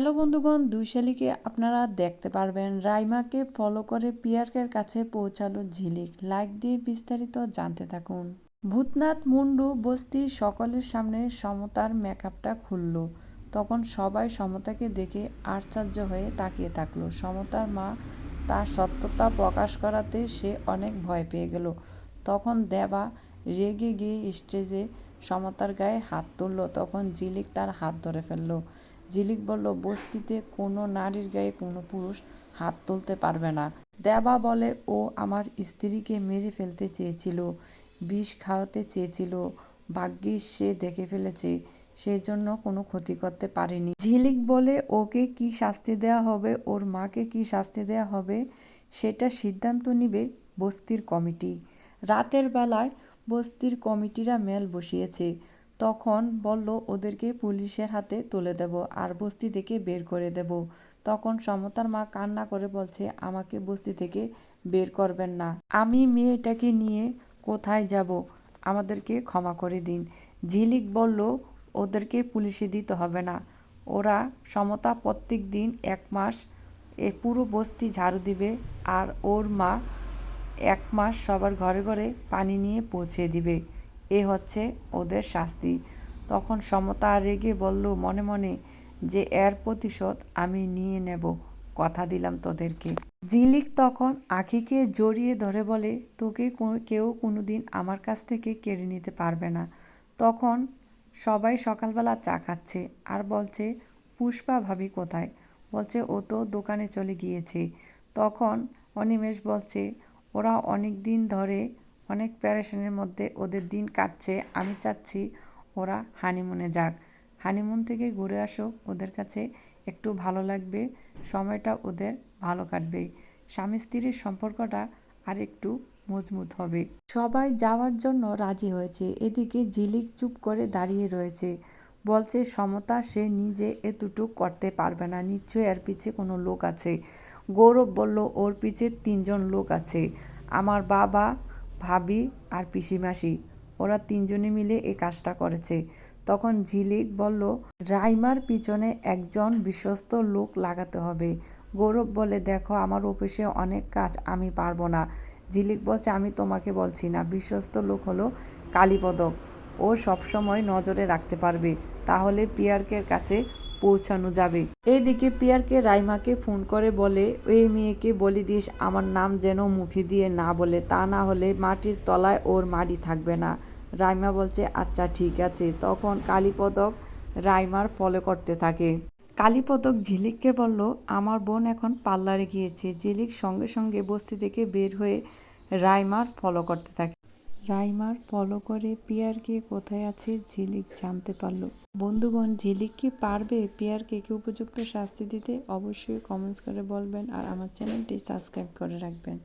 Hello বন্ধুগণ, দুই শালিকে আপনারা দেখতে পারবেন। রাইমাকে ফলো করে পিয়ার্কের কাছে পৌঁছালো ঝিলিক। লাইক দিয়ে বিস্তারিত জানতে থাকুন। ভূতনাথ মুন্ডু বস্তির সকলের সামনে সমতার মেকআপটা খুলল। তখন সবাই সমতাকে দেখে আশ্চর্য হয়ে তাকিয়ে থাকল। সমতার মা তার সত্যতা প্রকাশ করাতে সে অনেক ভয় পেয়ে গেল। তখন দেবা রেগে গিয়ে স্টেজে সমতার গায়ে হাত তুলল। তখন ঝিলিক তার হাত ধরে ফেলল। ঝিলিক বলল, বস্তিতে কোনো নারীর গায়ে কোনো পুরুষ হাত তুলতে পারবে না। দেবা বলে, ও আমার স্ত্রীকে মেরে ফেলতে চেয়েছিল, বিষ খাওয়াতে চেয়েছিল। ভাগ্যিস সে দেখে ফেলেছে সেই জন্য কোনো ক্ষতি করতে পারেনি। ঝিলিক বলে, ওকে কি শাস্তি দেওয়া হবে? ওর মাকে কি শাস্তি দেওয়া হবে? সেটা সিদ্ধান্ত নিবে বস্তির কমিটি। রাতের বেলায় বস্তির কমিটিরা মেল বসিয়েছে। তখন বলল, ওদেরকে পুলিশের হাতে তুলে দেব আর বস্তি থেকে বের করে দেব। তখন সমতার মা কান্না করে বলছে, আমাকে বস্তি থেকে বের করবেন না। আমি মেয়েটাকে নিয়ে কোথায় যাব? আমাদেরকে ক্ষমা করে দিন। ঝিলিক বলল, ওদেরকে পুলিশে দিতে হবে না। ওরা সমতা প্রত্যেক দিন এক মাস এ পুরো বস্তি ঝাড়ু দিবে আর ওর মা এক মাস সবার ঘরে ঘরে পানি নিয়ে পৌঁছে দিবে। এ হচ্ছে ওদের শাস্তি। তখন সমতা রেগে বলল, মনে মনে যে এর প্রতিশোধ আমি নিয়ে নেব, কথা দিলাম তোদেরকে। ঝিলিক তখন আখিকে জড়িয়ে ধরে বলে, তোকে কেউ কোনোদিন আমার কাছ থেকে কেড়ে নিতে পারবে না। তখন সবাই সকালবেলা চা খাচ্ছে আর বলছে, পুষ্পা ভাবি কোথায়? বলছে, ও তো দোকানে চলে গিয়েছে। তখন অনিমেষ বলছে, ওরা অনেক দিন ধরে অনেক প্যারেশানের মধ্যে ওদের দিন কাটছে। আমি চাচ্ছি ওরা হানিমুনে যাক। হানিমুন থেকে ঘুরে আসুক ওদের কাছে একটু ভালো লাগবে, সময়টা ওদের ভালো কাটবে। স্বামী স্ত্রীর সম্পর্কটা আর একটু মজবুত হবে। সবাই যাওয়ার জন্য রাজি হয়েছে। এদিকে ঝিলিক চুপ করে দাঁড়িয়ে রয়েছে। বলছে, সমতা, সে নিজে এতটুক করতে পারবে না। নিশ্চয়ই এর পিছে কোনো লোক আছে। গৌরব বলল, ওর পিছে তিনজন লোক আছে। আমার বাবা ভাবি আর পিসিমাসি, ওরা তিনজনে মিলে এই কাজটা করেছে। তখন ঝিলিক বলল, রাইমার পিছনে একজন বিশ্বস্ত লোক লাগাতে হবে। গৌরব বলে, দেখো, আমার অফিসে অনেক কাজ, আমি পারব না। ঝিলিক বলছে, আমি তোমাকে বলছি না, বিশ্বস্ত লোক হলো কালীপদক। ও সবসময় নজরে রাখতে পারবে। তাহলে পিয়ারকের কাছে পৌঁছানো যাবে। এইদিকে পিয়ারকে রাইমাকে ফোন করে বলে, এই মেয়েকে বলে দিস, আমার নাম যেন মুখে দিয়ে না বলে, তা না হলে মাটির তলায় ওর মাটি থাকবে না। রাইমা বলছে আচ্ছা ঠিক আছে। তখন কালীপদক রাইমার ফলো করতে থাকে। কালীপদক ঝিলিককে বলল, আমার বোন এখন পার্লারে গিয়েছে। ঝিলিক সঙ্গে সঙ্গে বস্তি থেকে বের হয়ে রাইমার ফলো করতে থাকে। রাইমার ফলো করে পিয়ারকে কোথায় আছে ঝিলিক জানতে পারল। বন্ধুগণ, ঝিলিক কি পারবে পিয়ারকে কি উপযুক্ত শাস্তি দিতে? অবশ্যই কমেন্টস করে বলবেন আর আমার চ্যানেলটি সাবস্ক্রাইব করে রাখবেন।